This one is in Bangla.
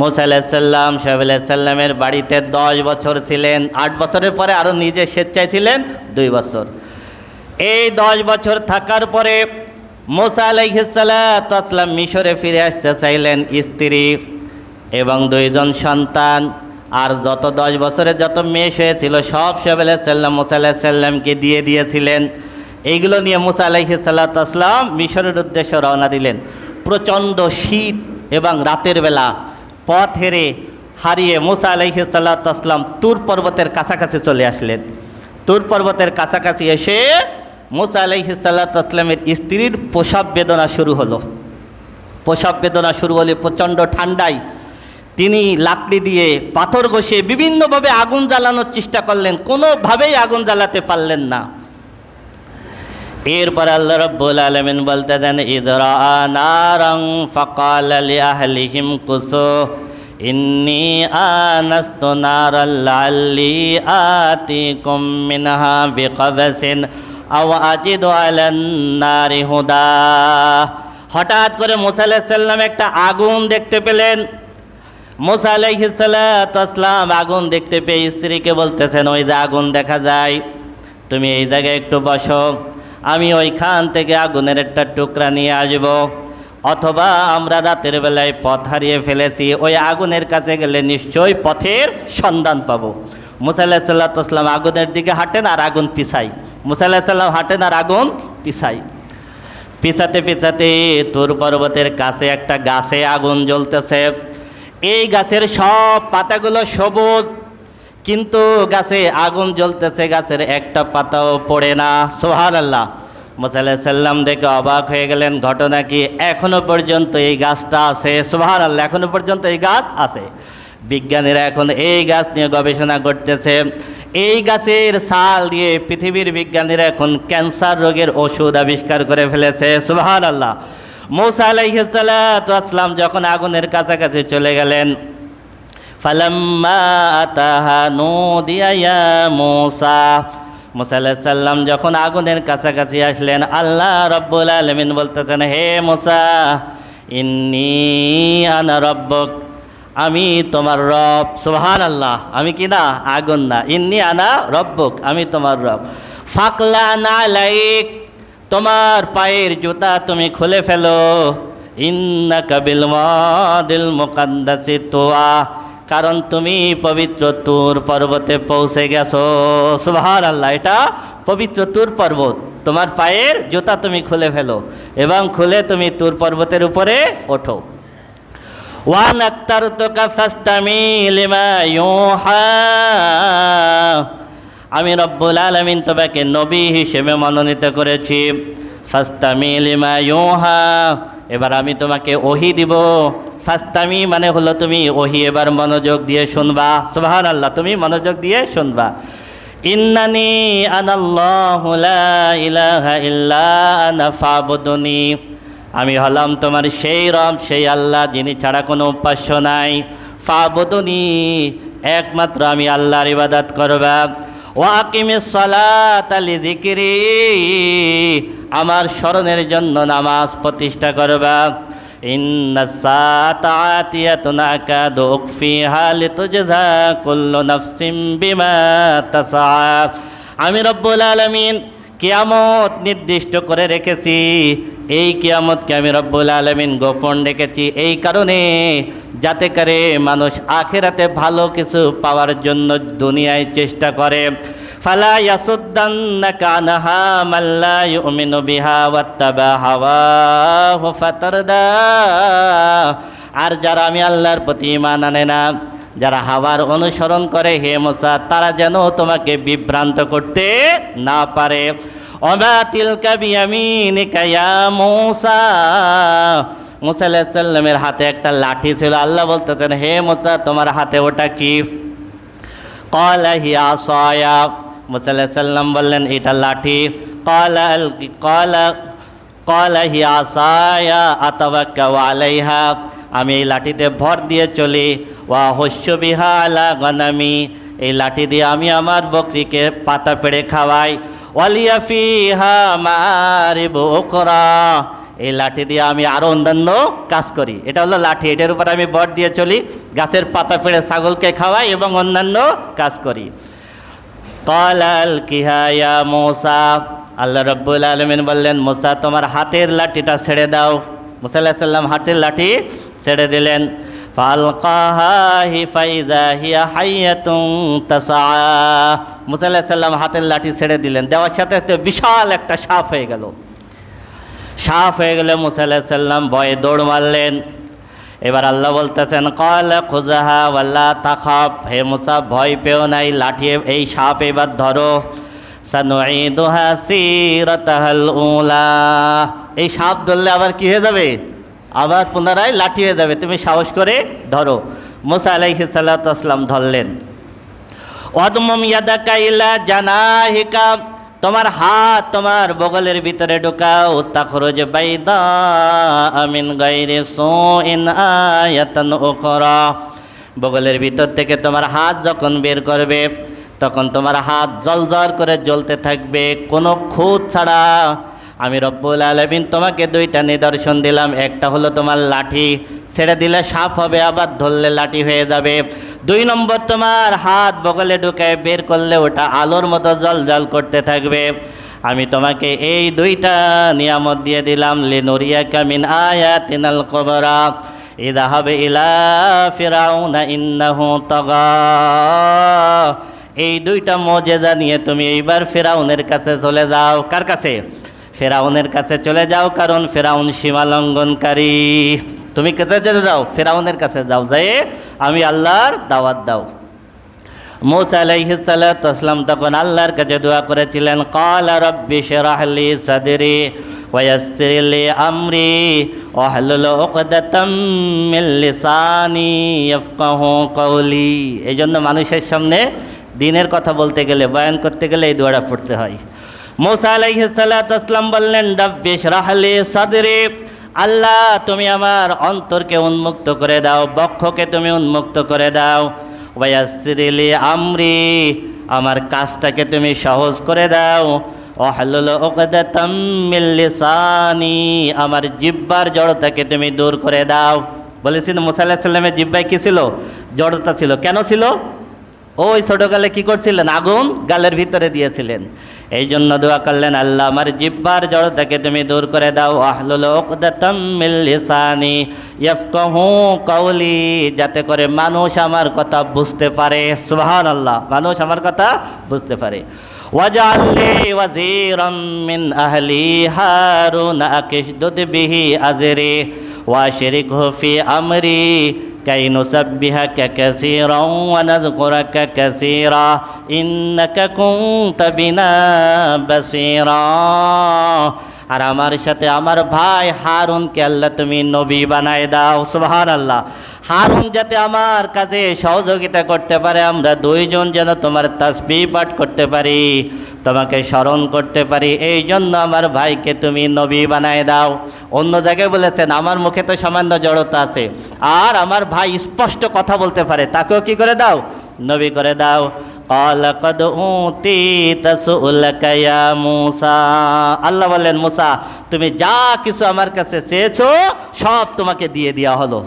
মোসা আলাহিসাল্লাম সাহেব আলাইসাল্লামের বাড়িতে দশ বছর ছিলেন। আট বছরের পরে আরও নিজে স্বেচ্ছায় ছিলেন, দুই বছর। এই দশ বছর থাকার পরে মোসা আলাইহিসাল্লাম মিশরে ফিরে আসতে চাইলেন স্ত্রী এবং দুইজন সন্তান। আর যত দশ বছরে যত মেষ হয়েছিল, সব সাহেব আলাইসাল্লাম মোসা আলাহিসাল্লামকে দিয়ে দিয়েছিলেন। এইগুলো নিয়ে মোসা মুসা আলাইহিসাল্লাম মিশরের উদ্দেশ্যে রওনা দিলেন। প্রচণ্ড শীত এবং রাতের বেলা পথ হেরে হারিয়ে মোসা মুসা আলাইহিসাল্লাম তুর পর্বতের কাছাকাছি চলে আসলেন। তুর পর্বতের কাছাকাছি এসে মোসা মুসা আলাইহিসাল্লামের স্ত্রীর প্রসব বেদনা শুরু হলো। প্রসব বেদনা শুরু হলে প্রচণ্ড ঠান্ডায় তিনি লাকড়ি দিয়ে পাথর ঘষে বিভিন্নভাবে আগুন জ্বালানোর চেষ্টা করলেন, কোনোভাবেই আগুন জ্বালাতে পারলেন না। এরপর আল্লাহ রব্বুল আলমিন বলতে দেন ইদরা নারং ফকাল আলি আহলিহিম কুসো, ইন্নি আনাস্তু নারাল্লাল্লি আতিকুম মিনহা বিকবাসিন, আও আজিদু আলান নারি হুদা। হঠাৎ করে মুসা একটা আগুন দেখতে পেলেন। মুসা আগুন দেখতে পেয়ে স্ত্রীকে বলতেছেন, ওই যে আগুন দেখা যায়, তুমি এই জায়গায় একটু বসো। আমি ওইখান থেকে আগুনের একটা টুকরা নিয়ে আসব। অথবা আমরা রাতের বেলায় পথ হারিয়ে ফেলেছি, ওই আগুনের কাছে গেলে নিশ্চয়ই পথের সন্ধান পাবো। মুসাল্লাহ সাল্লাম আগুনের দিকে হাঁটেন আর আগুন পিছাই মুসাল্লাহ সাল্লাম হাঁটেন আর আগুন পিছাই পিছাতে পিছাতে তোর পর্বতের কাছে একটা গাছে আগুন জ্বলতেছে। এই গাছের সব পাতাগুলো সবুজ কিন্তু গাছে আগুন জ্বলতেছে, গাছের একটা পাতাও পড়ে না। সোহার আল্লাহ মোসাল্লাহ সাল্লাম দেখে অবাক হয়ে গেলেন, ঘটনা কি এখনও পর্যন্ত এই গাছটা আছে? সোহার আল্লাহ এখনও পর্যন্ত এই গাছ আছে। বিজ্ঞানীরা এখন এই গাছ নিয়ে গবেষণা করতেছে। এই গাছের ছাল দিয়ে পৃথিবীর বিজ্ঞানীরা এখন ক্যান্সার রোগের ওষুধ আবিষ্কার করে ফেলেছে। সুবাহান আল্লাহ মৌসা আলাইহিসাল্লাম যখন আগুনের কাছাকাছি চলে গেলেন ফালাম্মা যখন আগুনের কাছাকাছি আসলেন, আল্লাহ রব্বুল আলমিন বলতেছেন, হে মুসা, ইন্নি আনা রব্বক, আমি তোমার রব সুহান আল্লাহ আমি কি না? আগুন না। ইন্নি আনা রব্বক, আমি তোমার রব। ফাকলা না লাইক তোমার পায়ের জুতা তুমি খুলে ফেলো। ইন্না কাবিল দিল মোকাদ্দাসি তোয়া। কারণ তুমি পবিত্র তুর পর্বতে পৌঁছে গেছো। সুবহান আল্লাহ এটা পবিত্র তুর পর্বত। তোমার পায়ের জুতা তুমি খুলে ফেলো এবং খুলে তুমি তুর পর্বতের উপরে ওঠো। ওয়ান আক্তার তোকা ফাস্তামি আমি রব্বুল আলমিন তোমাকে নবী হিসেবে মনোনীত করেছি। ফাস্তামি লিমা এবার আমি তোমাকে ওহি দিব। ফাস্তামি মানে হলো তুমি ওহি এবার মনোযোগ দিয়ে শুনবা। সুবহান আল্লাহ তুমি মনোযোগ দিয়ে শুনবা। ইন্নানি আনাল্লাহু ইলাহা আমি হলাম তোমার সেই রব, সেই আল্লাহ, যিনি ছাড়া কোনো উপাস্য নাই। ফাবুদুনি, একমাত্র আমি আল্লাহর ইবাদত করবা। ওয়াকিমে সলাত আলি জিকিরি আমার স্মরণের জন্য নামাজ প্রতিষ্ঠা করবা। ইন্না সাতাতিয়াতুন আকাদু উকফিহা লিতুজজা কুল্লু নাফসিম বিমা তাসআ আমি রব্বুল আলমিন কিয়ামত নির্দিষ্ট করে রেখেছি। এই কিয়ামতকে আমি রব্বুল আলমিন গোপন রেখেছি। এই কারণে যাতে করে মানুষ আখেরাতে ভালো কিছু পাওয়ার জন্য দুনিয়ায় চেষ্টা করে। ফালা ইয়াসুদ্দান্নাকা আনহা মাল্লা ইউমিনু বিহা ওয়াত্তাবা হাওয়াহু ফাতারদা। আর যারা আমি আল্লাহর প্রতি ইমান আনে না, যারা হাওয়ার অনুসরণ করে, হে মোসা, তারা যেন তোমাকে বিভ্রান্ত করতে না পারে। অবা তিলকা বিয়ামিনিকা ইয়া মূসা। মুসা আলাইহিস হাতে একটা লাঠি ছিল। আল্লাহ বলতেছেন, হে মুসা, তোমার হাতে ওটা কি? কলা হিয়া সয়া। মুসা আলাইহিস বললেন, এটা লাঠি। কলা কলা কলা হিয়া সায়া আতাওয়াক্কা আলাইহা। আমি এই লাঠিতে ভর দিয়ে চলি। ওয়া হস্য বিহা আলা গনামি। এই লাঠি দিয়ে আমি আমার বকরিকে পাতা পেড়ে খাওয়াই। ওয়ালিয়া ফিহা মারিব ওকরা এই লাঠি দিয়ে আমি আরও অন্যান্য কাজ করি। এটা হলো লাঠি। এটার উপর আমি বট দিয়ে চলি। গাছের পাতা পেড়ে ছাগলকে খাওয়াই এবং অন্যান্য কাজ করি। কলাল কিহায়া মোসা? আল্লাহ রব্বুল আলমিন বললেন, মোসা, তোমার হাতের লাঠিটা ছেড়ে দাও। মুসা সাল্লাম হাতের লাঠি ছেড়ে দিলেন। ফালকাহা হি ফাইদা হিয়া হাইয়াতুন তাসা মুসা আল্লাহ সাল্লাম হাতের লাঠি ছেড়ে দিলেন। দেওয়ার সাথে সাথে বিশাল একটা সাপ হয়ে গেল। সাফ হয়ে গেলে মুসা আল্লাহ সাল্লাম ভয়ে দৌড় মারলেন। এবার আল্লাহ বলতেছেন, কল খুজাহা ওয়াল্লা তাখাব হে মুসা, ভয় পেও নাই, লাঠি এই সাপ এবার ধরো। সানুঈদুহা সিরাতাহাল উলা। এই সাপ ধরলে আবার কি হয়ে যাবে? আবার পুনরায় লাঠি হয়ে যাবে। তুমি সাহস করে ধরো। মুসা আলাইহিস সালাতু আসসালাম ধরলেন। অদমম ইয়াদাকা ইলা জানাহিকা। তোমার হাত তোমার বগলের ভিতরে ঢোকাও, তাখরুজ বাইদা আমিন গাইরে সুইন আয়াতান উখরা। বগলের ভিতর থেকে তোমার হাত যখন বের করবে, তখন তোমার হাত জলজল করে জ্বলতে থাকবে, কোনো খুঁত ছাড়া। আমি রব্বুল আলমিন তোমাকে দুইটা নিদর্শন দিলাম, একটা হলো তোমার লাঠি ছেড়ে দিলে সাপ হবে, আবার ধরলে লাঠি হয়ে যাবে। দুই নম্বর তোমার হাত বগলে ঢুকায় বের করলে ওটা আলোর মতো জল জল করতে থাকবে। আমি তোমাকে এই দুইটা নিয়ামত দিয়ে দিলাম লিনুরিয়া কামিন আয়া তিনাল কবরা। ইদা হবে ইলা ফিরাউনা ইন্নাহু তগা। এই দুইটা মজেজা নিয়ে তুমি এইবার ফেরাউনের কাছে চলে যাও। কার কাছে? ফেরাউনের কাছে চলে যাও, কারণ ফেরাউন সীমা লঙ্ঘনকারী তুমি কাছে যেতে যাও ফেরাউনের কাছে যাও, যাই আমি আল্লাহর দাওয়াত দাও। মৌসা আলাইহিসাল্লাম তখন আল্লাহর কাছে দোয়া করেছিলেন, কল রব্বি শেরাহলি সাদরি ওয়াসিরলি আমরি ওয়াহলুল উকদাতাম মিন লিসানি ইয়াফকাহু কওলি। এই জন্য মানুষের সামনে দিনের কথা বলতে গেলে, বয়ান করতে গেলে এই দোয়াটা পড়তে হয়। মৌসা আলাইহিসাল্লাম বললেন, রব্বি শেরাহলি সাদরি আল্লাহ, তুমি আমার অন্তরকে উন্মুক্ত করে দাও বক্ষকে তুমি উন্মুক্ত করে দাও। ওয়াসিরিলি আমরি, আমার কাজটাকে তুমি সহজ করে দাও। অহলুল আমার জিব্বার জড়তাকে তুমি দূর করে দাও। বলেছেন মুসা আলাহিস সাল্লামের জিব্বায় কী ছিল? জড়তা ছিল। কেন ছিল? ওই ছোটোকালে কি করছিলেন? আগুন গালের ভিতরে দিয়েছিলেন। এই জন্য দোয়া করলেন, আল্লাহ আমার জিব্বার জড়তাকে তুমি দূর করে দাও। আহলুল যাতে করে মানুষ আমার কথা বুঝতে পারে। সুহান আল্লাহ মানুষ আমার কথা বুঝতে পারে। হারুন আমরি كي نسبحك كثيرا ونذكرك كثيرا. إنك كنت بنا بصيرا. আর আমার সাথে আমার ভাই হারুনকে আল্লাহ তুমি নবী বানায় দাও সুবহান আল্লাহ হারুন যাতে আমার কাছে সহযোগিতা করতে পারে, আমরা দুইজন যেন তোমার তাসবি পাঠ করতে পারি, তোমাকে স্মরণ করতে পারি এই জন্য আমার ভাইকে তুমি নবী বানায় দাও। অন্য জায়গায় বলেছেন, আমার মুখে তো সামান্য জড়তা আছে, আর আমার ভাই স্পষ্ট কথা বলতে পারে, তাকেও কি করে দাও? নবী করে দাও। قال قد أوتيت سؤلك يا موسى আল্লাহ বললেন মুসা তুমি যা কিছু আমার কাছে চেয়েছো সব তোমাকে দিয়ে দেওয়া হলো